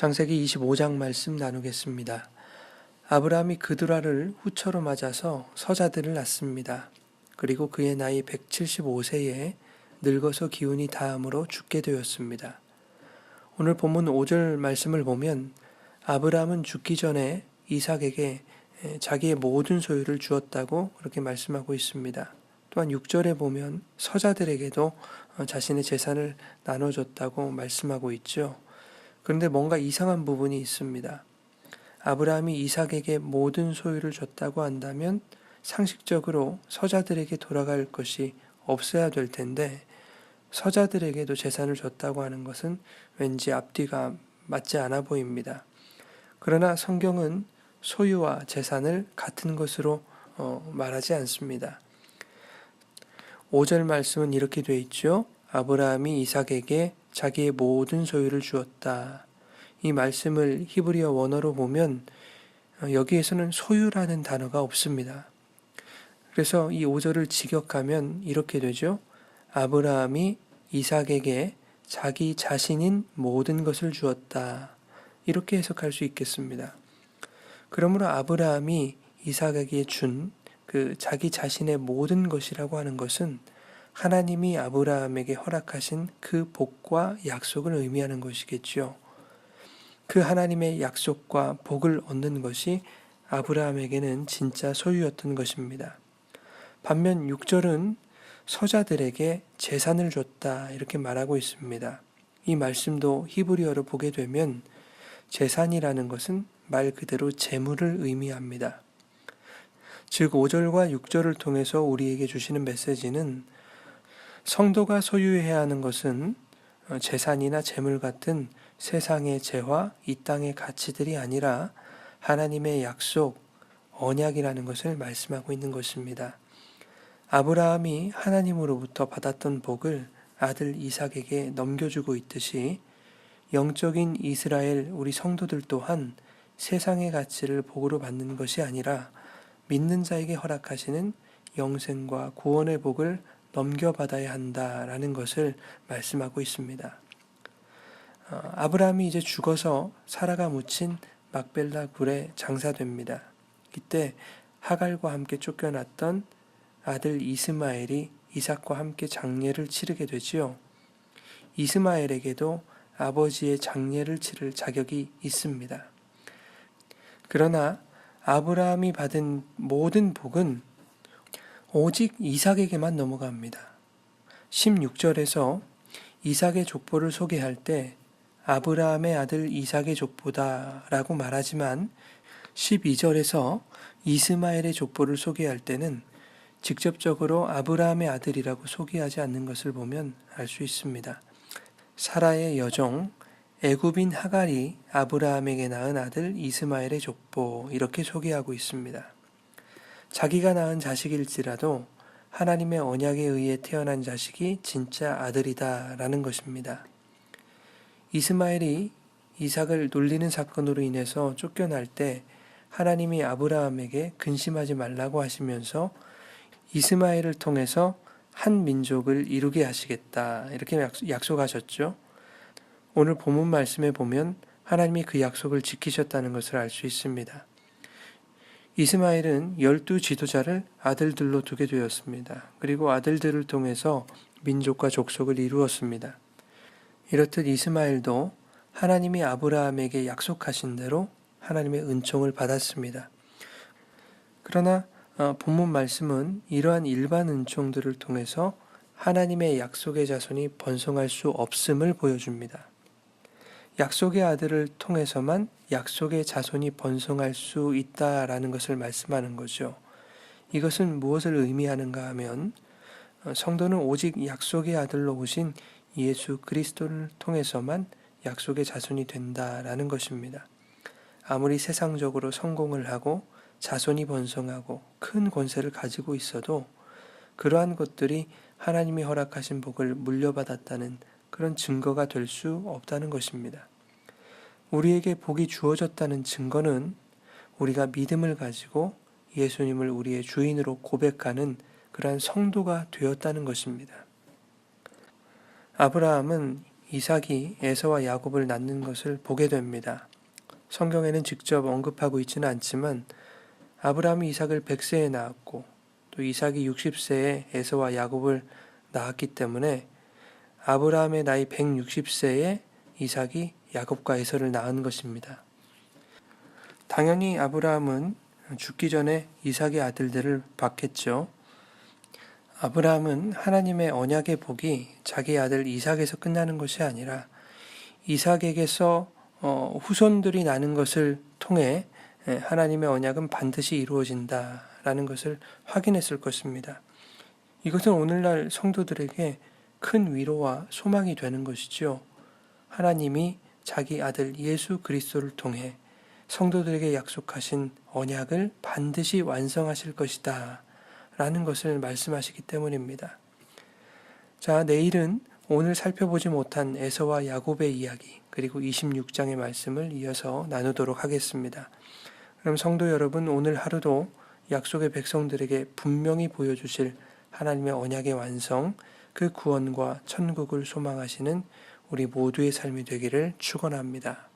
창세기 25장 말씀 나누겠습니다. 아브라함이 그두라를 후처로 맞아서 서자들을 낳습니다. 그리고 그의 나이 175세에 늙어서 기운이 다함으로 죽게 되었습니다. 오늘 본문 5절 말씀을 보면 아브라함은 죽기 전에 이삭에게 자기의 모든 소유를 주었다고 그렇게 말씀하고 있습니다. 또한 6절에 보면 서자들에게도 자신의 재산을 나눠줬다고 말씀하고 있죠. 그런데 뭔가 이상한 부분이 있습니다. 아브라함이 이삭에게 모든 소유를 줬다고 한다면 상식적으로 서자들에게 돌아갈 것이 없어야 될 텐데 서자들에게도 재산을 줬다고 하는 것은 왠지 앞뒤가 맞지 않아 보입니다. 그러나 성경은 소유와 재산을 같은 것으로 어, 말하지 않습니다. 5절 말씀은 이렇게 되어 있죠. 아브라함이 이삭에게 자기의 모든 소유를 주었다. 이 말씀을 히브리어 원어로 보면 어, 여기에서는 소유라는 단어가 없습니다. 그래서 이 5절을 직역하면 이렇게 되죠. 아브라함이 이삭에게 자기 자신인 모든 것을 주었다. 이렇게 해석할 수 있겠습니다. 그러므로 아브라함이 이삭에게 준 그 자기 자신의 모든 것이라고 하는 것은 하나님이 아브라함에게 허락하신 그 복과 약속을 의미하는 것이겠죠. 그 하나님의 약속과 복을 얻는 것이 아브라함에게는 진짜 소유였던 것입니다. 반면 6절은 서자들에게 재산을 줬다 이렇게 말하고 있습니다. 이 말씀도 히브리어로 보게 되면 재산이라는 것은 말 그대로 재물을 의미합니다. 즉 5절과 6절을 통해서 우리에게 주시는 메시지는 성도가 소유해야 하는 것은 어, 재산이나 재물 같은 세상의 재화, 이 땅의 가치들이 아니라 하나님의 약속, 언약이라는 것을 말씀하고 있는 것입니다. 아브라함이 하나님으로부터 받았던 복을 아들 이삭에게 넘겨주고 있듯이 영적인 이스라엘 우리 성도들 또한 세상의 가치를 복으로 받는 것이 아니라 믿는 자에게 허락하시는 영생과 구원의 복을 넘겨받아야 한다라는 것을 말씀하고 있습니다. 어, 아브라함이 이제 죽어서 사라가 묻힌 막벨라 굴에 장사됩니다. 이때 하갈과 함께 쫓겨났던 아들 이스마엘이 이삭과 함께 장례를 치르게 되지요. 이스마엘에게도 아버지의 장례를 치를 자격이 있습니다. 그러나 아브라함이 받은 모든 복은 오직 이삭에게만 넘어갑니다. 16절에서 이삭의 족보를 소개할 때 아브라함의 아들 이삭의 족보다라고 말하지만 12절에서 이스마엘의 족보를 소개할 때는 직접적으로 아브라함의 아들이라고 소개하지 않는 것을 보면 알 수 있습니다. 사라의 여종 애굽인 하갈이 아브라함에게 낳은 아들 이스마엘의 족보 이렇게 소개하고 있습니다. 자기가 낳은 자식일지라도 하나님의 언약에 의해 태어난 자식이 진짜 아들이다라는 것입니다. 이스마엘이 이삭을 놀리는 사건으로 인해서 쫓겨날 때 하나님이 아브라함에게 근심하지 말라고 하시면서 이스마엘을 통해서 한 민족을 이루게 하시겠다. 이렇게 약속하셨죠. 오늘 본문 말씀에 보면 하나님이 그 약속을 지키셨다는 것을 알 수 있습니다. 이스마엘은 열두 지도자를 아들들로 두게 되었습니다. 그리고 아들들을 통해서 민족과 족속을 이루었습니다. 이렇듯 이스마엘도 하나님이 아브라함에게 약속하신 대로 하나님의 은총을 받았습니다. 그러나 어, 본문 말씀은 이러한 일반 은총들을 통해서 하나님의 약속의 자손이 번성할 수 없음을 보여줍니다. 약속의 아들을 통해서만 약속의 자손이 번성할 수 있다라는 것을 말씀하는 거죠. 이것은 무엇을 의미하는가 하면 어, 성도는 오직 약속의 아들로 오신 예수 그리스도를 통해서만 약속의 자손이 된다라는 것입니다. 아무리 세상적으로 성공을 하고 자손이 번성하고 큰 권세를 가지고 있어도 그러한 것들이 하나님이 허락하신 복을 물려받았다는 그런 증거가 될 수 없다는 것입니다. 우리에게 복이 주어졌다는 증거는 우리가 믿음을 가지고 예수님을 우리의 주인으로 고백하는 그러한 성도가 되었다는 것입니다. 아브라함은 이삭이 에서와 야곱을 낳는 것을 보게 됩니다. 성경에는 직접 언급하고 있지는 않지만 아브라함이 이삭을 100세에 낳았고 또 이삭이 60세에 에서와 야곱을 낳았기 때문에 아브라함의 나이 160세에 이삭이 야곱과 에서를 낳은 것입니다. 당연히 아브라함은 죽기 전에 이삭의 아들들을 받겠죠. 아브라함은 하나님의 언약의 복이 자기 아들 이삭에서 끝나는 것이 아니라 이삭에게서 어, 후손들이 나는 것을 통해 예, 하나님의 언약은 반드시 이루어진다라는 것을 확인했을 것입니다. 이것은 오늘날 성도들에게 큰 위로와 소망이 되는 것이지요. 하나님이 자기 아들 예수 그리스도를 통해 성도들에게 약속하신 언약을 반드시 완성하실 것이다. 라는 것을 말씀하시기 때문입니다. 자, 내일은 오늘 살펴보지 못한 에서와 야곱의 이야기, 그리고 26장의 말씀을 이어서 나누도록 하겠습니다. 그럼 성도 여러분, 오늘 하루도 약속의 백성들에게 분명히 보여주실 하나님의 언약의 완성, 그 구원과 천국을 소망하시는 우리 모두의 삶이 되기를 축원합니다.